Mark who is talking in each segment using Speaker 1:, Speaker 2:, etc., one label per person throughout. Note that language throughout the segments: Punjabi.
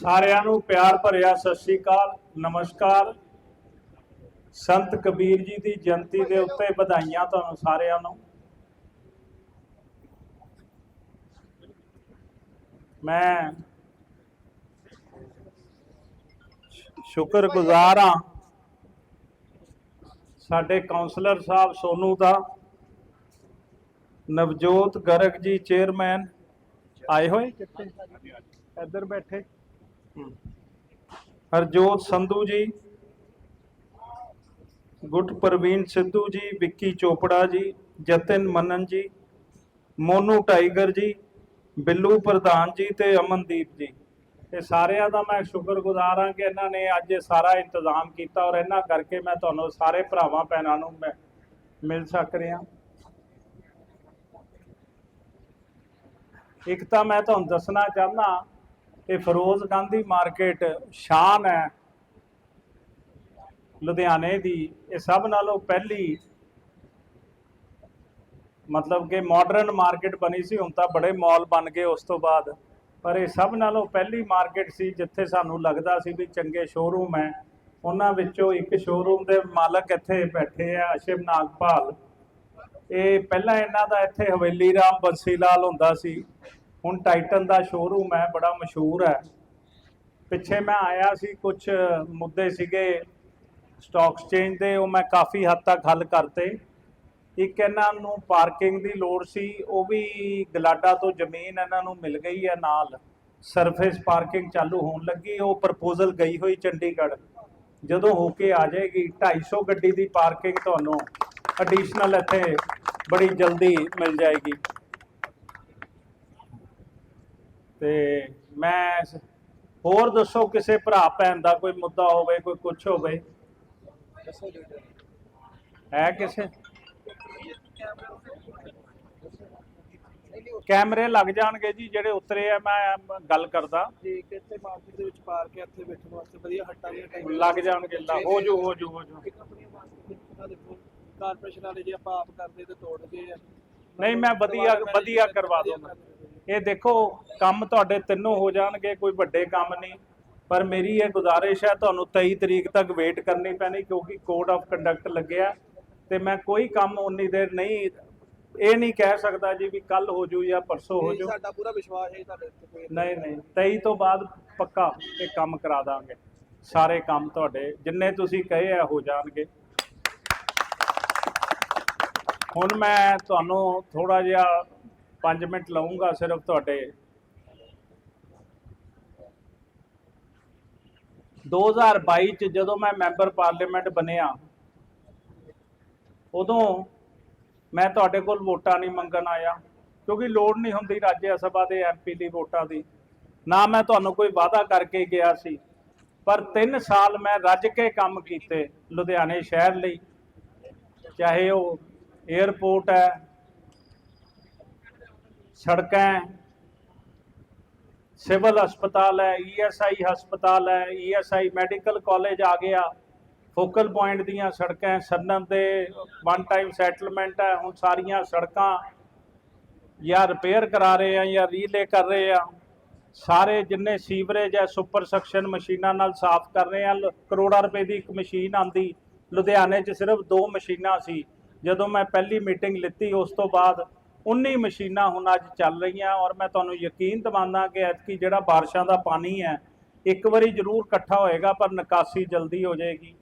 Speaker 1: ਸਾਰਿਆਂ ਨੂੰ ਪਿਆਰ ਭਰਿਆ ਸਤਿ ਸ੍ਰੀ ਅਕਾਲ, ਨਮਸਕਾਰ। ਸੰਤ ਕਬੀਰ ਜੀ ਦੀ ਜਯੰਤੀ ਦੇ ਉੱਤੇ ਵਧਾਈਆਂ ਤੁਹਾਨੂੰ ਸਾਰਿਆਂ ਨੂੰ। ਮੈਂ ਸ਼ੁਕਰਗੁਜ਼ਾਰ ਹਾਂ ਸਾਡੇ ਕਾਉਂਸਲਰ ਸਾਹਿਬ ਸੋਨੂ ਦਾ। ਨਵਜੋਤ ਗਰਗ ਜੀ ਚੇਅਰਮੈਨ। ਆਏ ਹੋਏ? ਕਿੱਥੇ ਇੱਧਰ ਬੈਠੇ। ਹਰਜੋਤ ਸੰਧੂ ਜੀ, ਗੁੱਟ ਪ੍ਰਵੀਨ ਸਿੱਧੂ ਜੀ, ਵਿੱਕੀ ਚੋਪੜਾ ਜੀ, ਜਤਨ ਮੰਨਨ ਜੀ, ਮੋਨੂ ਟਾਈਗਰ ਜੀ, ਬਿੱਲੂ ਪ੍ਰਧਾਨ ਜੀ ਤੇ ਅਮਨਦੀਪ ਜੀ। ਇਹ ਸਾਰਿਆਂ ਦਾ ਮੈਂ ਸ਼ੁਕਰਗੁਜ਼ਾਰ ਹਾਂ ਕਿ ਇਹਨਾਂ ਨੇ ਅੱਜ ਇਹ ਸਾਰਾ ਇੰਤਜ਼ਾਮ ਕੀਤਾ ਔਰ ਇਹਨਾਂ ਕਰਕੇ ਮੈਂ ਤੁਹਾਨੂੰ ਸਾਰੇ ਭਰਾਵਾਂ ਭੈਣਾਂ ਨੂੰ ਮੈਂ ਮਿਲ ਸਕ ਰਿਹਾ। ਇੱਕ ਤਾਂ ਮੈਂ ਤੁਹਾਨੂੰ ਦੱਸਣਾ ਚਾਹੁੰਦਾ ਕਿ ਫਿਰੋਜ਼ ਗਾਂਧੀ ਮਾਰਕੀਟ ਸ਼ਾਨ ਹੈ। ਲੁਧਿਆਣੇ ਦੀ ਇਹ ਸਭ ਨਾਲੋਂ ਪਹਿਲੀ ਮਤਲਬ ਕਿ ਮਾਡਰਨ ਮਾਰਕੀਟ ਬਣੀ ਸੀ, ਹੁਣ ਤਾਂ ਬੜੇ ਮਾਲ ਬਣ ਗਏ ਉਸ ਤੋਂ ਬਾਅਦ। ਪਰ ਇਹ ਸਭ ਨਾਲੋਂ ਪਹਿਲੀ ਮਾਰਕੀਟ ਸੀ ਜਿੱਥੇ ਸਾਨੂੰ ਲੱਗਦਾ ਸੀ ਵੀ ਚੰਗੇ ਸ਼ੋਰੂਮ ਹੈ। ਉਹਨਾਂ ਵਿੱਚੋਂ ਇੱਕ ਸ਼ੋਰੂਮ ਦੇ ਮਾਲਕ ਇੱਥੇ ਬੈਠੇ ਆ ਅਸ਼ਿਵ ਨਾਗਪਾਲ। ਇਹ ਪਹਿਲਾਂ ਇਹਨਾਂ ਦਾ ਇੱਥੇ ਹਵੇਲੀ ਰਾਮ ਬੰਸੀ ਲਾਲ ਹੁੰਦਾ ਸੀ। ਹੁਣ ਟਾਈਟਨ ਦਾ ਸ਼ੋਰੂਮ ਹੈ, ਬੜਾ ਮਸ਼ਹੂਰ ਹੈ। ਪਿੱਛੇ ਮੈਂ ਆਇਆ ਸੀ ਕੁਝ ਮੁੱਦੇ ਸੀਗੇ ਸਟਾਕ ਐਕਸਚੇਂਜ ਦੇ, ਉਹ ਮੈਂ ਕਾਫੀ ਹੱਦ ਤੱਕ ਹੱਲ ਕਰਤੇ। ਇੱਕ ਇਹਨਾਂ ਨੂੰ ਪਾਰਕਿੰਗ ਦੀ ਲੋੜ ਸੀ, ਉਹ ਵੀ ਗਲਾਡਾ ਤੋਂ ਜ਼ਮੀਨ ਇਹਨਾਂ ਨੂੰ ਮਿਲ ਗਈ ਹੈ ਨਾਲ। ਸਰਫੇਸ ਪਾਰਕਿੰਗ ਚਾਲੂ ਹੋਣ ਲੱਗੀ, ਉਹ ਪ੍ਰਪੋਜ਼ਲ ਗਈ ਹੋਈ ਚੰਡੀਗੜ੍ਹ। ਜਦੋਂ ਹੋ ਕੇ ਆ ਜਾਏਗੀ 250 ਗੱਡੀ ਦੀ ਪਾਰਕਿੰਗ ਤੁਹਾਨੂੰ ਐਡੀਸ਼ਨਲ ਇੱਥੇ ਬੜੀ ਜਲਦੀ ਮਿਲ ਜਾਏਗੀ। ਤੇ ਮੈਂ ਹੋਰ ਦੱਸੋ ਕਿਸੇ ਭਰਾ ਭੈਣ ਦਾ ਕੋਈ ਮੁੱਦਾ ਹੋਵੇ ਕੋਈ ਕੁਝ ਹੋਵੇ? ਹੈ ਕਿਸੇ? ਕੈਮਰੇ ਲੱਗ ਜਾਣਗੇ ਜੀ ਜਿਹੜੇ ਉਤਰੇ ਆ ਮੈਂ ਗੱਲ ਕਰਦਾ।
Speaker 2: ਜੀ ਕਿਤੇ ਮਾਰਕੀਟ ਦੇ ਵਿੱਚ ਪਾਰਕ ਹੈ ਇੱਥੇ ਬੈਠਣ ਵਾਸਤੇ ਵਧੀਆ ਹੱਟਾਂ ਦੀਆਂ ਟਾਈਮ
Speaker 1: ਲੱਗ ਜਾਣਗੇ ਲਾ- ਹੋ ਜੂ। ਹੋ ਜੂ ਹੋ ਜੂ।
Speaker 2: ਕਾਰਪੋਰੇਸ਼ਨ ਵਾਲੇ ਜੇ ਆਪਾਂ ਆਪ ਕਰਦੇ ਤੇ ਤੋੜ ਗਏ ਆ।
Speaker 1: ਨਹੀਂ ਮੈਂ ਵਧੀਆ ਵਧੀਆ ਕਰਵਾ ਦੂੰਗਾ ਇਹ ਦੇਖੋ ਕੰਮ ਤੁਹਾਡੇ ਤਿੰਨੋਂ ਹੋ ਜਾਣਗੇ ਕੋਈ ਵੱਡੇ ਕੰਮ ਨਹੀਂ। ਪਰ ਮੇਰੀ ਇਹ ਗੁਜ਼ਾਰਿਸ਼ ਹੈ ਤੁਹਾਨੂੰ 23 ਤਰੀਕ ਤੱਕ ਵੇਟ ਕਰਨੀ ਪੈਣੀ ਕਿਉਂਕਿ ਕੋਡ ਆਫ ਕੰਡਕਟ ਲੱਗਿਆ। ਤੇ ਮੈਂ ਕੋਈ ਕੰਮ ਉਨੀ ਦੇਰ ਨਹੀਂ ਇਹ ਨਹੀਂ ਕਹਿ ਸਕਦਾ ਜੀ ਵੀ ਕੱਲ ਹੋ ਜੂ ਜਾਂ ਪਰਸੋਂ ਹੋ
Speaker 2: ਜੀ, ਸਾਡਾ ਪੂਰਾ ਵਿਸ਼ਵਾਸ ਹੈ ਤੁਹਾਡੇ ਉੱਤੇ
Speaker 1: ਨਹੀਂ ਨਹੀਂ 23 ਤੋਂ ਬਾਅਦ ਪੱਕਾ ਇਹ ਕੰਮ ਕਰਾ ਦਾਂਗੇ। ਸਾਰੇ ਕੰਮ ਤੁਹਾਡੇ ਜਿੰਨੇ ਤੁਸੀਂ ਕਹੇ ਆ ਹੋ ਜਾਣਗੇ। ਹੁਣ ਮੈਂ ਤੁਹਾਨੂੰ ਥੋੜਾ ਜਿਹਾ 5 ਮਿੰਟ ਲਵਾਂਗਾ ਸਿਰਫ ਤੁਹਾਡੇ। 2022 ਚ ਜਦੋਂ ਮੈਂ ਮੈਂਬਰ ਪਾਰਲੀਮੈਂਟ ਬਣਿਆ, ਉਦੋਂ ਮੈਂ ਤੁਹਾਡੇ ਕੋਲ ਵੋਟਾਂ ਨਹੀਂ ਮੰਗਣ ਆਇਆ, ਕਿਉਂਕਿ ਲੋੜ ਨਹੀਂ ਹੁੰਦੀ ਰਾਜ ਸਭਾ ਦੇ ਐਮਪੀ ਦੀ ਵੋਟਾਂ ਦੀ। ਨਾ ਮੈਂ ਤੁਹਾਨੂੰ ਕੋਈ ਵਾਅਦਾ ਕਰਕੇ ਗਿਆ ਸੀ, ਪਰ 3 ਸਾਲ ਮੈਂ ਰੱਜ ਕੇ ਕੰਮ ਕੀਤੇ ਲੁਧਿਆਣੇ ਸ਼ਹਿਰ ਲਈ, ਚਾਹੇ ਉਹ 에ਅਰਪੋਰਟ ਹੈ ਸੜਕਾਂ ਸਿਵਲ ਹਸਪਤਾਲ ਹੈ ਈਐਸਆਈ ਹਸਪਤਾਲ ਹੈ ਈਐਸਆਈ ਮੈਡੀਕਲ ਕਾਲਜ ਆ ਗਿਆ। ਫੋਕਲ ਪੁਆਇੰਟ ਦੀਆਂ ਸੜਕਾਂ ਹੈ, ਦੇ ਵਨ ਟਾਈਮ ਸੈਟਲਮੈਂਟ ਹੈ ਹੁਣ ਸਾਰੀਆਂ ਸੜਕਾਂ ਜਾਂ ਰਿਪੇਅਰ ਕਰਾ ਰਹੇ ਆ ਜਾਂ ਰੀਲੇ ਕਰ ਰਹੇ ਆ। ਸਾਰੇ ਜਿੰਨੇ ਸੀਵਰੇਜ ਹੈ ਸੁਪਰ ਸਕਸ਼ਨ ਮਸ਼ੀਨਾਂ ਨਾਲ ਸਾਫ਼ ਕਰ ਰਹੇ ਆ। ਲ- ਕਰੋੜਾਂ ਰੁਪਏ ਦੀ ਇੱਕ ਮਸ਼ੀਨ ਆਂਦੀ ਲੁਧਿਆਣੇ 'ਚ ਸਿਰਫ ਦੋ ਮਸ਼ੀਨਾਂ ਸੀ। ਜਦੋਂ ਮੈਂ ਪਹਿਲੀ ਮੀਟਿੰਗ ਲਿੱਤੀ ਉਸ ਤੋਂ ਬਾਅਦ 19 ਮਸ਼ੀਨਾਂ ਹੁਣ ਅੱਜ ਚੱਲ ਰਹੀਆਂ ਔਰ ਮੈਂ ਤੁਹਾਨੂੰ ਯਕੀਨ ਦਿਵਾਉਂਦਾ ਕਿ ਐਤਕੀ ਜਿਹੜਾ ਬਾਰਿਸ਼ਾਂ ਦਾ ਪਾਣੀ ਹੈ, ਇੱਕ ਵਾਰੀ ਜ਼ਰੂਰ ਇਕੱਠਾ ਹੋਏਗਾ, ਪਰ ਨਿਕਾਸੀ ਜਲਦੀ ਹੋ ਜਾਏਗੀ।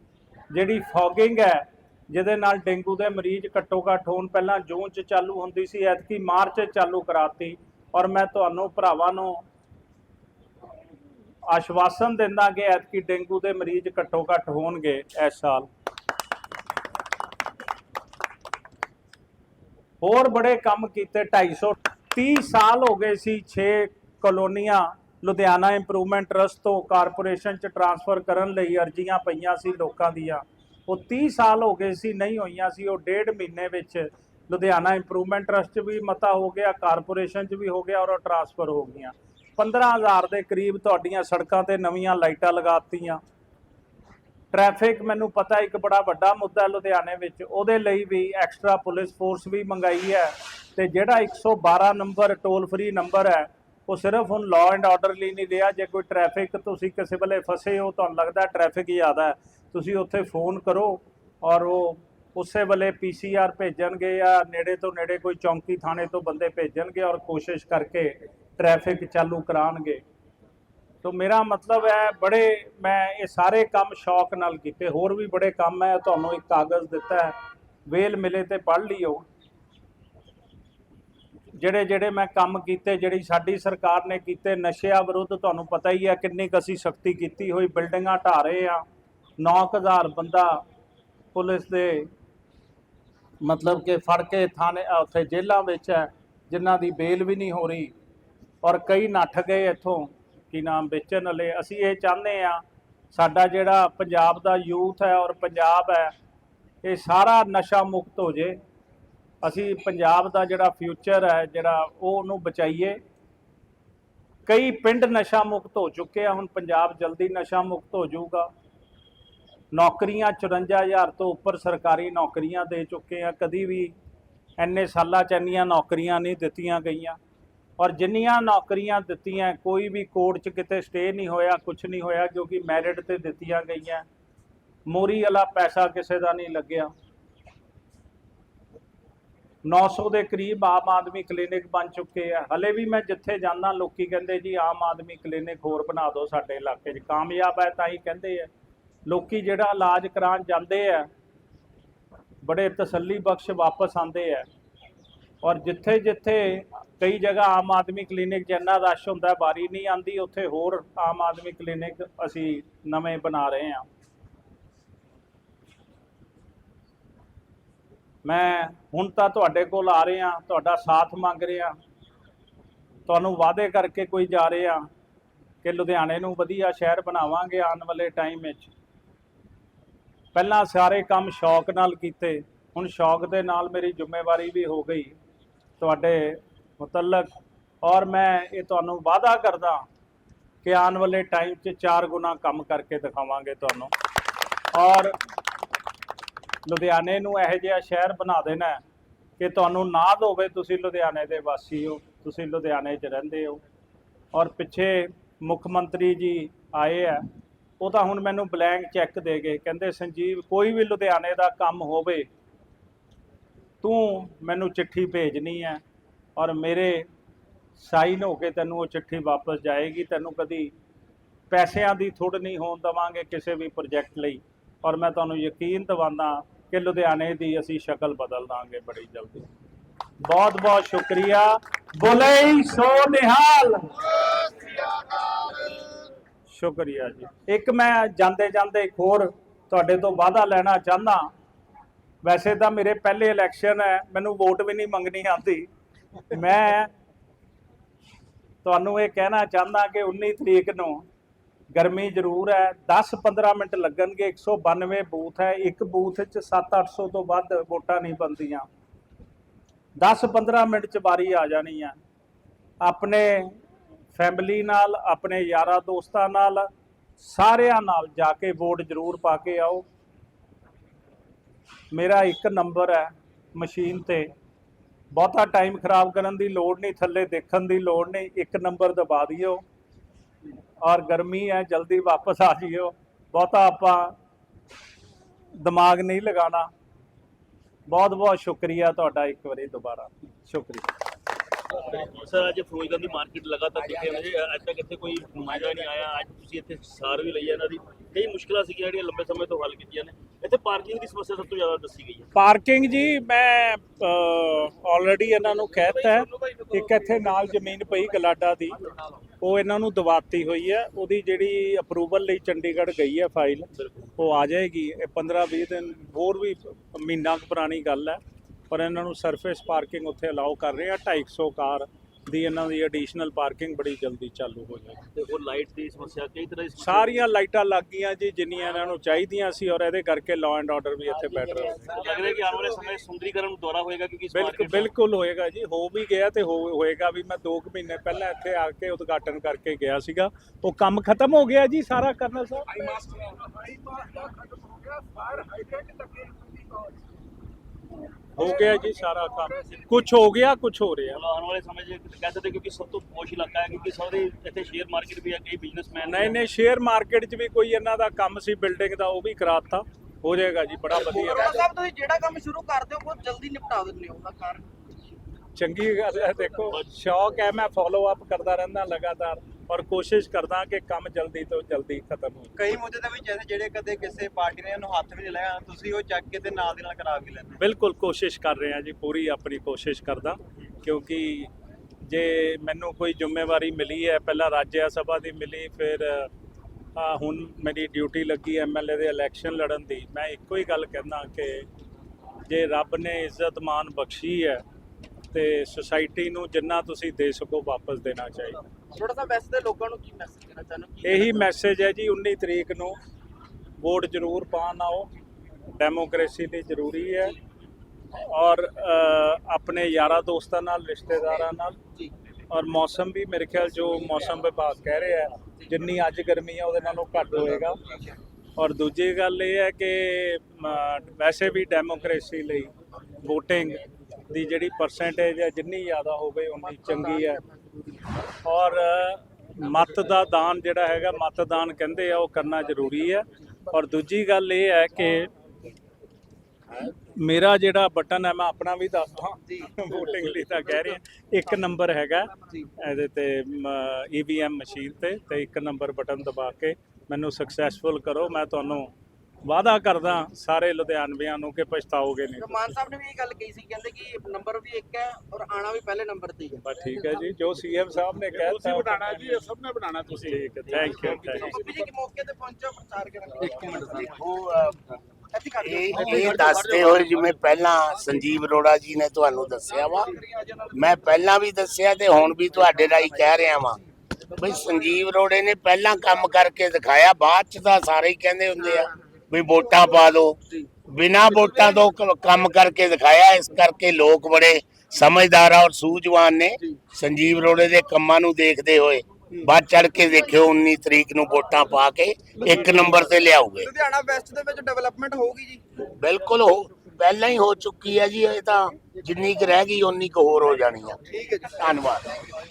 Speaker 1: ਜਿਹੜੀ ਫੌਗਿੰਗ ਹੈ, ਜਿਹਦੇ ਨਾਲ ਡੇਂਗੂ ਦੇ ਮਰੀਜ਼ ਘੱਟੋ ਘੱਟ ਹੋਣ, ਪਹਿਲਾਂ ਜੂਨ ਚ ਚਾਲੂ ਹੁੰਦੀ ਸੀ, ਐਤਕੀ ਮਾਰਚ ਚ ਚਾਲੂ ਕਰਾਤੀ। ਔਰ ਮੈਂ ਤੁਹਾਨੂੰ ਭਰਾਵਾਂ ਨੂੰ ਆਸ਼ਵਾਸਨ ਦਿੰਦਾ ਕਿ ਐਤਕੀ ਡੇਂਗੂ ਦੇ ਮਰੀਜ਼ ਘੱਟੋ ਘੱਟ ਹੋਣਗੇ ਇਸ ਸਾਲ। ਹੋਰ ਬੜੇ ਕੰਮ ਕੀਤੇ 250 30 ਸਾਲ ਹੋ ਗਏ ਸੀ 6 ਕਲੋਨੀਆਂ, ਲੁਧਿਆਣਾ ਇੰਪਰੂਵਮੈਂਟ ਟਰਸਟ ਤੋਂ ਕਾਰਪੋਰੇਸ਼ਨ ਚ ਟਰਾਂਸਫਰ ਕਰਨ ਲਈ ਅਰਜ਼ੀਆਂ ਪਈਆਂ ਸੀ ਲੋਕਾਂ ਦੀਆਂ। ਉਹ 30 ਸਾਲ ਹੋ ਗਏ ਸੀ, ਨਹੀਂ ਹੋਈਆਂ ਸੀ, ਉਹ ਡੇਢ ਮਹੀਨੇ ਵਿੱਚ ਲੁਧਿਆਣਾ ਇੰਪਰੂਵਮੈਂਟ ਟਰਸਟ 'ਚ ਵੀ ਮਤਾ ਹੋ ਗਿਆ ਕਾਰਪੋਰੇਸ਼ਨ 'ਚ ਵੀ ਹੋ ਗਿਆ ਔਰ ਉਹ ਟਰਾਂਸਫਰ ਹੋ ਗਈਆਂ। 15000 ਦੇ ਕਰੀਬ ਤੁਹਾਡੀਆਂ ਸੜਕਾਂ ਤੇ ਨਵੀਆਂ ਲਾਈਟਾਂ ਲਗਾਤੀਆਂ ਟ੍ਰੈਫਿਕ ਮੈਨੂੰ ਪਤਾ ਇੱਕ ਬੜਾ ਵੱਡਾ ਮੁੱਦਾ ਲੁਧਿਆਣੇ ਵਿੱਚ, ਉਹਦੇ ਲਈ ਵੀ ਐਕਸਟਰਾ ਪੁਲਿਸ ਫੋਰਸ ਵੀ ਮੰਗਾਈ ਹੈ ਤੇ ਜਿਹੜਾ 112 ਨੰਬਰ ਟੋਲ ਫ੍ਰੀ ਨੰਬਰ ਹੈ, ਉਹ ਸਿਰਫ ਹੁਣ ਲਾਅ ਐਂਡ ਆਰਡਰ ਲਈ ਨਹੀਂ ਰਿਹਾ। ਜੇ ਕੋਈ ਟ੍ਰੈਫਿਕ ਤੁਸੀਂ ਕਿਸੇ ਵੇਲੇ ਫਸੇ ਹੋ, ਤੁਹਾਨੂੰ ਲੱਗਦਾ ਟ੍ਰੈਫਿਕ ਜ਼ਿਆਦਾ ਤੁਸੀਂ ਉੱਥੇ ਫੋਨ ਕਰੋ ਔਰ ਉਹ ਉਸੇ ਵੇਲੇ ਪੀਸੀਆਰ ਭੇਜਣਗੇ ਜਾਂ ਨੇੜੇ ਤੋਂ ਨੇੜੇ ਕੋਈ ਚੌਂਕੀ ਥਾਣੇ ਤੋਂ ਬੰਦੇ ਭੇਜਣਗੇ ਔਰ ਕੋਸ਼ਿਸ਼ ਕਰਕੇ ਟ੍ਰੈਫਿਕ ਚਾਲੂ ਕਰਾਉਣਗੇ। ਸੋ ਮੇਰਾ ਮਤਲਬ ਹੈ ਬੜੇ ਮੈਂ ਇਹ ਸਾਰੇ ਕੰਮ ਸ਼ੌਕ ਨਾਲ ਕੀਤੇ, ਹੋਰ ਵੀ ਬੜੇ ਕੰਮ ਹੈ, ਤੁਹਾਨੂੰ ਇੱਕ ਕਾਗਜ਼ ਦਿੱਤਾ ਹੈ, ਵੇਲ ਮਿਲੇ ਤੇ ਪੜ੍ਹ ਲਿਓ। ਜਿਹੜੇ ਜਿਹੜੇ ਮੈਂ ਕੰਮ ਕੀਤੇ, ਜਿਹੜੀ ਸਾਡੀ ਸਰਕਾਰ ਨੇ ਕੀਤੇ ਨਸ਼ਿਆਂ ਵਿਰੁੱਧ, ਤੁਹਾਨੂੰ ਪਤਾ ਹੀ ਹੈ ਕਿੰਨੀ ਕੁ ਅਸੀਂ ਸਖਤੀ ਕੀਤੀ ਹੋਈ, ਬਿਲਡਿੰਗਾਂ ਢਾਹ ਰਹੇ ਆ 9000 ਬੰਦਾ ਪੁਲਿਸ ਦੇ ਮਤਲਬ ਕਿ ਫੜ ਕੇ ਥਾਣੇ ਉੱਥੇ ਜੇਲ੍ਹਾਂ ਵਿੱਚ ਹੈ, ਜਿਨ੍ਹਾਂ ਦੀ ਬੇਲ ਵੀ ਨਹੀਂ ਹੋ ਰਹੀ, ਔਰ ਕਈ ਨੱਠ ਗਏ ਇੱਥੋਂ। ਕੀ ਨਾਮ ਵੇਚਣ ਵਾਲੇ, ਅਸੀਂ ਇਹ ਚਾਹੁੰਦੇ ਆ ਸਾਡਾ ਜਿਹੜਾ ਪੰਜਾਬ ਦਾ ਯੂਥ ਹੈ ਔਰ ਪੰਜਾਬ ਹੈ, ਇਹ ਸਾਰਾ ਨਸ਼ਾ ਮੁਕਤ ਹੋ ਜੇ। ਅਸੀਂ ਪੰਜਾਬ ਦਾ ਜਿਹੜਾ ਫਿਊਚਰ ਹੈ, ਜਿਹੜਾ ਉਹ ਉਹਨੂੰ ਬਚਾਈਏ। ਕਈ ਪਿੰਡ ਨਸ਼ਾ ਮੁਕਤ ਹੋ ਚੁੱਕੇ ਆ, ਹੁਣ ਪੰਜਾਬ ਜਲਦੀ ਨਸ਼ਾ ਮੁਕਤ ਹੋ ਜਾਊਗਾ। ਨੌਕਰੀਆਂ 54000 ਤੋਂ ਉੱਪਰ ਸਰਕਾਰੀ ਨੌਕਰੀਆਂ ਦੇ ਚੁੱਕੇ ਆ, ਕਦੀ ਵੀ ਇੰਨੇ ਸਾਲਾਂ ਚ ਇੰਨੀਆਂ ਨੌਕਰੀਆਂ ਨਹੀਂ ਦਿੱਤੀਆਂ ਗਈਆਂ। ਔਰ ਜਿੰਨੀਆਂ ਨੌਕਰੀਆਂ ਦਿੱਤੀਆਂ, ਕੋਈ ਵੀ ਕੋਰਟ 'ਚ ਕਿਤੇ ਸਟੇ ਨਹੀਂ ਹੋਇਆ ਕੁਝ ਨਹੀਂ ਹੋਇਆ, ਕਿਉਂਕਿ ਮੈਰਿਟ ਤੇ ਦਿੱਤੀਆਂ ਗਈਆਂ। ਮੋਰੀ ਵਾਲਾ ਪੈਸਾ ਕਿਸੇ ਦਾ ਨਹੀਂ ਲੱਗਿਆ। 900 ਦੇ ਕਰੀਬ ਆਮ ਆਦਮੀ ਕਲੀਨਿਕ ਬਣ ਚੁੱਕੇ ਆ। ਹਲੇ ਵੀ ਮੈਂ ਜਿੱਥੇ ਜਾਂਦਾ, ਲੋਕੀ ਕਹਿੰਦੇ ਜੀ, ਆਮ ਆਦਮੀ ਕਲੀਨਿਕ ਹੋਰ ਬਣਾ ਦਿਓ ਸਾਡੇ ਇਲਾਕੇ 'ਚ। ਕਾਮਯਾਬ ਹੈ ਤਾਂ ਹੀ ਕਹਿੰਦੇ ਆ। ਲੋਕੀ ਜਿਹੜਾ ਇਲਾਜ ਕਰਾਉਣ ਜਾਂਦੇ ਆ, ਬੜੇ ਤਸੱਲੀ ਬਖਸ਼ ਵਾਪਸ ਆਉਂਦੇ ਆ। ਔਰ ਜਿੱਥੇ ਜਿੱਥੇ ਕਈ ਜਗ੍ਹਾ ਆਮ ਆਦਮੀ ਕਲੀਨਿਕ ਜਿੰਨਾ ਰਸ਼ ਹੁੰਦਾ ਬਾਰੀ ਨਹੀਂ ਆਂਦੀ, ਉੱਥੇ ਹੋਰ ਆਮ ਆਦਮੀ ਕਲੀਨਿਕ ਅਸੀਂ ਨਵੇਂ ਬਣਾ ਰਹੇ ਹਾਂ। ਮੈਂ ਹੁਣ ਤਾਂ ਤੁਹਾਡੇ ਕੋਲ ਆ ਰਿਹਾ, ਤੁਹਾਡਾ ਸਾਥ ਮੰਗ ਰਿਹਾ। ਤੁਹਾਨੂੰ ਵਾਅਦੇ ਕਰਕੇ ਕੋਈ ਜਾ ਰਿਹਾ ਕਿ ਲੁਧਿਆਣੇ ਨੂੰ ਵਧੀਆ ਸ਼ਹਿਰ ਬਣਾਵਾਂਗੇ ਆਉਣ ਵਾਲੇ ਟਾਈਮ ਵਿੱਚ। ਪਹਿਲਾਂ ਸਾਰੇ ਕੰਮ ਸ਼ੌਕ ਨਾਲ ਕੀਤੇ, ਹੁਣ ਸ਼ੌਕ ਦੇ ਨਾਲ ਮੇਰੀ ਜ਼ਿੰਮੇਵਾਰੀ ਵੀ ਹੋ ਗਈ। ਤੁਹਾਡੇ ਮੁਤਲਕ। ਔਰ ਮੈਂ ਇਹ ਤੁਹਾਨੂੰ ਵਾਅਦਾ ਕਰਦਾ ਕਿ ਆਉਣ ਵਾਲੇ ਟਾਈਮ 'ਚ ਚਾਰ ਗੁਣਾ ਕੰਮ ਕਰਕੇ ਦਿਖਾਵਾਂਗੇ ਤੁਹਾਨੂੰ। ਔਰ ਲੁਧਿਆਣੇ ਨੂੰ ਇਹੋ ਜਿਹਾ ਸ਼ਹਿਰ ਬਣਾ ਦੇਣਾ ਕਿ ਤੁਹਾਨੂੰ ਨਾਦ ਹੋਵੇ ਤੁਸੀਂ ਲੁਧਿਆਣੇ ਦੇ ਵਾਸੀ ਹੋ, ਤੁਸੀਂ ਲੁਧਿਆਣੇ 'ਚ ਰਹਿੰਦੇ ਹੋ। ਔਰ ਪਿੱਛੇ ਮੁੱਖ ਮੰਤਰੀ ਜੀ ਆਏ ਆ, ਉਹ ਤਾਂ ਹੁਣ ਮੈਨੂੰ ਬਲੈਂਕ ਚੈੱਕ ਦੇ ਗਏ। ਕਹਿੰਦੇ, ਸੰਜੀਵ, ਕੋਈ ਵੀ ਲੁਧਿਆਣੇ ਦਾ ਕੰਮ ਹੋਵੇ ਤੂੰ ਮੈਨੂੰ ਚਿੱਠੀ ਭੇਜਣੀ ਹੈ ਔਰ ਮੇਰੇ ਸਾਈਨ ਹੋ ਕੇ ਤੈਨੂੰ ਉਹ ਚਿੱਠੀ ਵਾਪਸ ਜਾਏਗੀ, ਤੈਨੂੰ ਕਦੀ ਪੈਸਿਆਂ ਦੀ ਥੁੜ ਨਹੀਂ ਹੋਣ ਦਵਾਂਗੇ ਕਿਸੇ ਵੀ ਪ੍ਰੋਜੈਕਟ ਲਈ। ਔਰ ਮੈਂ ਤੁਹਾਨੂੰ ਯਕੀਨ ਦਿਵਾਉਂਦਾ ਕਿ ਲੁਧਿਆਣੇ ਦੀ ਅਸੀਂ ਸ਼ਕਲ ਬਦਲ ਦਾਂਗੇ ਬੜੀ ਜਲਦੀ। ਬਹੁਤ ਬਹੁਤ ਸ਼ੁਕਰੀਆ। ਬੋਲੇ ਸੋ ਨਿਹਾਲ। ਸ਼ੁਕਰੀਆ ਜੀ। ਇੱਕ ਮੈਂ ਜਾਂਦੇ ਜਾਂਦੇ ਇੱਕ ਹੋਰ ਤੁਹਾਡੇ ਤੋਂ ਵਾਅਦਾ ਲੈਣਾ ਚਾਹੁੰਦਾ। ਵੈਸੇ ਤਾਂ ਮੇਰੇ ਪਹਿਲੇ ਇਲੈਕਸ਼ਨ ਹੈ, ਮੈਨੂੰ ਵੋਟ ਵੀ ਨਹੀਂ ਮੰਗਣੀ ਆਉਂਦੀ। ਮੈਂ ਤੁਹਾਨੂੰ ਇਹ ਕਹਿਣਾ ਚਾਹੁੰਦਾ ਕਿ 19 ਤਰੀਕ ਨੂੰ ਗਰਮੀ ਜ਼ਰੂਰ ਹੈ 10-15 ਮਿੰਟ ਲੱਗਣਗੇ 192 ਬੂਥ ਹੈ, ਇੱਕ ਬੂਥ 'ਚ 7-800 ਤੋਂ ਵੱਧ ਵੋਟਾਂ ਨਹੀਂ ਬਣਦੀਆਂ। 10-15 ਮਿੰਟ 'ਚ ਵਾਰੀ ਆ ਜਾਣੀ ਆ। ਆਪਣੇ ਫੈਮਿਲੀ ਨਾਲ, ਆਪਣੇ ਯਾਰਾਂ ਦੋਸਤਾਂ ਨਾਲ, ਸਾਰਿਆਂ ਨਾਲ ਜਾ ਕੇ ਵੋਟ ਜ਼ਰੂਰ ਪਾ ਕੇ ਆਓ। ਮੇਰਾ ਇੱਕ ਨੰਬਰ ਹੈ ਮਸ਼ੀਨ ਤੇ। ਬਹੁਤਾ ਟਾਈਮ ਖਰਾਬ ਕਰਨ ਦੀ ਲੋੜ ਨਹੀਂ, ਥੱਲੇ ਦੇਖਣ ਦੀ ਲੋੜ ਨਹੀਂ, ਇੱਕ ਨੰਬਰ ਦਬਾ ਦਿਓ। ਔਰ ਗਰਮੀ ਹੈ, ਜਲਦੀ ਵਾਪਸ ਆ ਜਿਓ। ਬਹੁਤਾ ਆਪਾਂ ਦਿਮਾਗ ਨਹੀਂ ਲਗਾਉਣਾ। ਬਹੁਤ ਬਹੁਤ ਸ਼ੁਕਰੀਆ ਤੁਹਾਡਾ ਇੱਕ ਵਾਰੀ ਦੁਬਾਰਾ। ਸ਼ੁਕਰੀਆ।
Speaker 3: ਸਰ, ਅੱਜ ਫਿਰੋਜ਼ਗੰਜ ਦੀ ਮਾਰਕੀਟ ਲਗਾਤਾਰ ਦਿਖੇ ਹੋਏ ਅੱਜ ਤੱਕ ਇੱਥੇ ਕੋਈ ਨੁਮਾਇੰਦਾ ਨਹੀਂ ਆਇਆ। ਅੱਜ ਤੁਸੀਂ ਇੱਥੇ ਸਾਰ ਵੀ ਲਈ ਹੈ ਇਹਨਾਂ ਦੀ। ਕਈ ਮੁਸ਼ਕਲਾਂ ਸੀਗੀਆਂ ਜਿਹੜੀਆਂ ਲੰਬੇ ਸਮੇਂ ਤੋਂ ਹੱਲ ਕੀਤੀਆਂ ਨੇ। ਇੱਥੇ ਪਾਰਕਿੰਗ ਦੀ ਸਮੱਸਿਆ ਸਭ ਤੋਂ ਜ਼ਿਆਦਾ ਦੱਸੀ ਗਈ ਹੈ।
Speaker 1: ਪਾਰਕਿੰਗ ਜੀ, ਮੈਂ ਆਲਰੇਡੀ ਇਹਨਾਂ ਨੂੰ ਕਹਿਤਾ ਇੱਕ ਇੱਥੇ ਨਾਲ ਜ਼ਮੀਨ ਪਈ ਗਲਾਡਾ ਦੀ। ਉਹ ਇਹਨਾਂ ਨੂੰ ਦਵਾਤੀ ਹੋਈ ਹੈ। ਉਹਦੀ ਜਿਹੜੀ ਅਪਰੂਵਲ ਲਈ ਚੰਡੀਗੜ੍ਹ ਗਈ ਹੈ ਫਾਈਲ ਉਹ ਆ ਜਾਏਗੀ। ਇਹ 15 20 ਦਿਨ ਹੋਰ ਵੀ ਮਹੀਨਾ ਪੁਰਾਣੀ ਗੱਲ ਹੈ। ਪਰ ਇਹਨਾਂ ਨੂੰ ਸਰਫੇਸ ਪਾਰਕਿੰਗ ਉੱਥੇ ਅਲਾਉ ਕਰ ਰਹੇ ਆ। 250 ਕਾਰ ਦੀ ਇਹਨਾਂ ਦੀ ਐਡੀਸ਼ਨਲ ਪਾਰਕਿੰਗ ਬੜੀ ਜਲਦੀ ਚਾਲੂ ਹੋ ਜਾਏਗੀ।
Speaker 3: ਤੇ ਉਹ ਲਾਈਟ ਦੀ ਸਮੱਸਿਆ ਕਈ ਤਰ੍ਹਾਂ ਦੀ
Speaker 1: ਸਾਰੀਆਂ ਲਾਈਟਾਂ ਲੱਗ ਗਈਆਂ ਜੀ ਜਿੰਨੀਆਂ ਇਹਨਾਂ ਨੂੰ ਚਾਹੀਦੀਆਂ ਸੀ ਔਰ ਇਹਦੇ ਕਰਕੇ ਲਾਅ ਐਂਡ ਆਰਡਰ ਵੀ ਇੱਥੇ ਬੈਟਰ ਹੋ ਗਿਆ
Speaker 3: ਲੱਗ ਰਿਹਾ ਕਿ ਆਉਣ ਵਾਲੇ ਸਮੇਂ ਸੁੰਦਰੀਕਰਨ ਦੁਆਰਾ ਹੋਏਗਾ ਕਿਉਂਕਿ
Speaker 1: ਬਿਲਕੁਲ ਬਿਲਕੁਲ ਹੋਏਗਾ ਜੀ। ਹੋ ਵੀ ਗਿਆ ਤੇ ਹੋਏਗਾ ਵੀ। ਮੈਂ 2 ਮਹੀਨੇ ਪਹਿਲਾਂ ਇੱਥੇ ਆ ਕੇ ਉਦਘਾਟਨ ਕਰਕੇ ਗਿਆ ਸੀਗਾ। ਉਹ ਕੰਮ ਖਤਮ ਹੋ ਗਿਆ ਜੀ ਸਾਰਾ ਕਰਨਲ ਸਾਹਿਬ।
Speaker 2: ਹਾਈ ਮਾਸਕ ਦਾ ਖਤਮ ਹੋ ਗਿਆ। ਫਾਇਰ ਹਾਈਡਰੈਂਟ ਹੁੰਦੀ ਬਹੁਤ
Speaker 1: ਹੋ ਗਿਆ ਜੀ ਸਾਰਾ ਕੰਮ। ਕੁਝ ਹੋ ਗਿਆ ਕੁਝ ਹੋ ਰਿਹਾ।
Speaker 3: ਆਉਣ ਵਾਲੇ ਸਮੇਂ 'ਚ ਕਹਿ ਸਕਦੇ ਕਿਉਂਕਿ ਸਭ ਤੋਂ ਪੋਸ਼ ਇਲਾਕਾ ਹੈ ਕਿਉਂਕਿ ਸਾਰੇ ਇੱਥੇ ਸ਼ੇਅਰ ਮਾਰਕੀਟ ਵੀ ਹੈ ਕਈ ਬਿਜ਼ਨਸਮੈਨ
Speaker 1: ਨਹੀਂ ਨਹੀਂ ਸ਼ੇਅਰ ਮਾਰਕੀਟ 'ਚ ਵੀ ਕੋਈ ਇਹਨਾਂ ਦਾ ਕੰਮ ਸੀ ਬਿਲਡਿੰਗ ਦਾ ਉਹ ਵੀ ਕਰਾਤਾ। ਹੋ ਜਾਏਗਾ ਜੀ ਬੜਾ ਵਧੀਆ।
Speaker 2: ਅਰੋੜਾ ਸਾਹਿਬ ਤੁਸੀਂ ਜਿਹੜਾ ਕੰਮ ਸ਼ੁਰੂ ਕਰਦੇ ਹੋ ਬਹੁਤ ਜਲਦੀ ਨਿਪਟਾ ਦਿੰਦੇ ਹੋ ਉਹਦਾ ਕਾਰਨ।
Speaker 1: ਚੰਗੀ ਗੱਲ ਹੈ ਦੇਖੋ ਸ਼ੌਕ ਹੈ ਮੈਂ ਫੋਲੋ ਅਪ ਕਰਦਾ ਰਹਿੰਦਾ ਲਗਾਤਾਰ। ਔਰ ਕੋਸ਼ਿਸ਼ ਕਰਦਾ ਕਿ ਕੰਮ ਜਲਦੀ ਤੋਂ ਜਲਦੀ ਖਤਮ ਹੋ
Speaker 4: ਕਈ ਮੁੱਦੇ ਦੇ ਵਿੱਚ ਐਸੇ ਜਿਹੜੇ ਕਦੇ ਕਿਸੇ ਪਾਰਟੀ ਨੇ ਉਹਨੂੰ ਹੱਥ ਵੀ ਨਹੀਂ ਲਾਇਆ ਤੁਸੀਂ ਉਹ ਚੱਕ ਕੇ ਤੇ ਨਾਲ ਦੀ ਨਾਲ ਕਰਾ ਵੀ ਲੈਂਦੇ
Speaker 1: ਬਿਲਕੁਲ ਕੋਸ਼ਿਸ਼ ਕਰ ਰਹੇ ਹਾਂ ਜੀ ਪੂਰੀ ਆਪਣੀ ਕੋਸ਼ਿਸ਼ ਕਰਦਾ ਕਿਉਂਕਿ ਜੇ ਮੈਨੂੰ ਕੋਈ ਜ਼ਿੰਮੇਵਾਰੀ ਮਿਲੀ ਹੈ ਪਹਿਲਾਂ ਰਾਜ ਸਭਾ ਦੀ ਮਿਲੀ ਫਿਰ ਆ ਹੁਣ ਮੇਰੀ ਡਿਊਟੀ ਲੱਗੀ ਐਮਐਲਏ ਦੇ ਇਲੈਕਸ਼ਨ ਲੜਨ ਦੀ ਮੈਂ ਇੱਕੋ ਹੀ ਗੱਲ ਕਹਿੰਦਾ ਕਿ ਜੇ ਰੱਬ ਨੇ ਇੱਜ਼ਤ ਮਾਨ ਬਖਸ਼ੀ ਹੈ ਤੇ ਸੁਸਾਇਟੀ ਨੂੰ ਜਿੰਨਾ ਤੁਸੀਂ ਦੇ ਸਕੋ ਵਾਪਸ ਦੇਣਾ ਚਾਹੀਦਾ।
Speaker 2: ਅਰੋੜਾ ਸਾਹਿਬ ਵੈਸੇ ਤੇ ਲੋਕਾਂ ਨੂੰ ਕੀ ਮੈਸੇਜ ਦੇਣਾ ਚਾਹੁੰਦੇ
Speaker 1: ਇਹੀ ਮੈਸੇਜ ਹੈ ਜੀ 19 ਤਰੀਕ ਨੂੰ ਵੋਟ ਜ਼ਰੂਰ ਪਾਉਣ ਆਓ। ਡੈਮੋਕ੍ਰੇਸੀ ਲਈ ਜ਼ਰੂਰੀ ਹੈ। ਔਰ ਆਪਣੇ ਯਾਰਾਂ ਦੋਸਤਾਂ ਨਾਲ ਰਿਸ਼ਤੇਦਾਰਾਂ ਨਾਲ ਔਰ ਮੌਸਮ ਵੀ ਮੇਰੇ ਖਿਆਲ ਜੋ ਮੌਸਮ ਵਿਭਾਗ ਕਹਿ ਰਿਹਾ ਹੈ ਜਿੰਨੀ ਅੱਜ ਗਰਮੀ ਹੈ ਉਹਦੇ ਨਾਲੋਂ ਘੱਟ ਹੋਏਗਾ। ਔਰ ਦੂਜੀ ਗੱਲ ਇਹ ਹੈ ਕਿ ਵੈਸੇ ਵੀ ਡੈਮੋਕ੍ਰੇਸੀ ਲਈ VOTING ਦੀ ਜਿਹੜੀ ਪਰਸੈਂਟੇਜ ਹੈ ਜਿੰਨੀ ਜ਼ਿਆਦਾ ਹੋਵੇ ਉਨੀ ਚੰਗੀ ਹੈ। ਔਰ ਅ, ਮਤ ਦਾ ਦਾਨ ਜਿਹੜਾ ਹੈਗਾ ਮਤਦਾਨ ਕਹਿੰਦੇ ਆ ਉਹ ਕਰਨਾ ਜ਼ਰੂਰੀ ਹੈ। ਔਰ ਦੂਜੀ ਗੱਲ ਇਹ ਹੈ ਕਿ ਮੇਰਾ ਜਿਹੜਾ ਬਟਨ ਹੈ ਮੈਂ ਆਪਣਾ ਵੀ ਦੱਸਦਾ VOTING ਲਈ ਤਾਂ ਕਹਿ ਰਿਹਾ। ਇੱਕ ਨੰਬਰ ਹੈਗਾ ਇਹਦੇ ਤੇ ਈਵੀਐਮ ਮਸ਼ੀਨ ਤੇ ਤੇ ਇੱਕ ਨੰਬਰ ਬਟਨ ਦਬਾ ਕੇ ਮੈਨੂੰ ਸਕਸੈਸਫੁਲ ਕਰੋ। ਮੈਂ ਤੁਹਾਨੂੰ ਵਾਅਦਾ ਕਰਦਾ ਸਾਰੇ ਲੁਧਿਆਣਵੀਆਂ ਨੂੰ ਕਿ ਪਛਤਾਓਗੇ ਨਹੀਂ।
Speaker 2: ਮਾਨ ਸਾਹਿਬ ਨੇ ਵੀ ਇਹ ਗੱਲ ਕਹੀ ਸੀ ਕਹਿੰਦੇ ਕਿ ਨੰਬਰ ਵੀ ਇੱਕ ਹੈ ਔਰ ਆਣਾ ਵੀ ਪਹਿਲੇ ਨੰਬਰ ਤੇ ਹੀ ਹੈ।
Speaker 1: ਬਸ ਠੀਕ ਹੈ ਜੀ ਜੋ ਸੀਐਮ ਸਾਹਿਬ ਨੇ ਕਹਿ
Speaker 5: ਤੁਸੀਂ ਬਣਾਣਾ ਜੀ ਇਹ ਸਭ ਨੇ ਬਣਾਣਾ ਤੁਸੀਂ।
Speaker 1: ਠੀਕ ਹੈ thank you thank you
Speaker 2: Pappi ji ਕਿ ਮੌਕੇ ਤੇ ਪਹੁੰਚੋ ਪ੍ਰਚਾਰ ਕਰਨ ਇੱਕ ਮਿੰਟ
Speaker 6: ਦੇਖੋ ਇਹ ਦੱਸਦੇ ਹੋਏ ਜਿਵੇਂ ਪਹਿਲਾਂ ਸੰਜੀਵ ਅਰੋੜਾ ਜੀ ਨੇ ਤੁਹਾਨੂੰ ਦੱਸਿਆ ਵਾ ਮੈਂ ਪਹਿਲਾਂ ਵੀ ਦੱਸਿਆ ਤੇ ਹੁਣ ਵੀ ਤੁਹਾਡੇ ਰਾਹੀਂ ਕਹਿ ਰਿਹਾ ਵਾਂ। ਬਈ ਸੰਜੀਵ ਅਰੋੜੇ ਨੇ ਪਹਿਲਾਂ ਕੰਮ ਕਰਕੇ ਦਿਖਾਇਆ ਬਾਅਦ ਚ ਤਾਂ ਸਾਰੇ ਹੀ ਕਹਿੰਦੇ ਹੁੰਦੇ ਆ। ਵੀ ਵੋਟਾਂ ਪਾ ਦਿਓ ਬਿਨਾਂ ਵੋਟਾਂ ਤੋਂ ਕੰਮ ਕਰਕੇ ਦਿਖਾਇਆ ਇਸ ਕਰਕੇ ਲੋਕ ਬੜੇ ਸਮਝਦਾਰ ਔਰ ਸੂਝਵਾਨ ਨੇ। ਸੰਜੀਵ ਅਰੋੜੇ ਦੇ ਕੰਮਾਂ ਨੂੰ ਦੇਖਦੇ ਹੋਏ ਵੱਧ ਚੜ ਕੇ ਦੇਖਿਓ 19 ਤਰੀਕ ਨੂੰ ਵੋਟਾਂ ਪਾ ਕੇ ਇੱਕ ਨੰਬਰ ਤੇ ਲਿਆਉਗੇ
Speaker 2: ਲੁਧਿਆਣਾ ਵੈਸਟ ਦੇ ਵਿੱਚ ਡਿਵੈਲਪਮੈਂਟ ਹੋਊਗੀ ਜੀ।
Speaker 6: ਬਿਲਕੁਲ ਹੋ ਪਹਿਲਾਂ ਹੀ ਹੋ ਚੁੱਕੀ ਹੈ ਜੀ ਇਹ ਤਾਂ ਜਿੰਨੀ ਕੁ ਰਹਿ ਗਈ ਉਨੀ ਕੁ ਹੋਰ ਹੋ ਜਾਣੀ ਆ।
Speaker 2: ਠੀਕ ਹੈ ਜੀ।
Speaker 6: ਧੰਨਵਾਦ।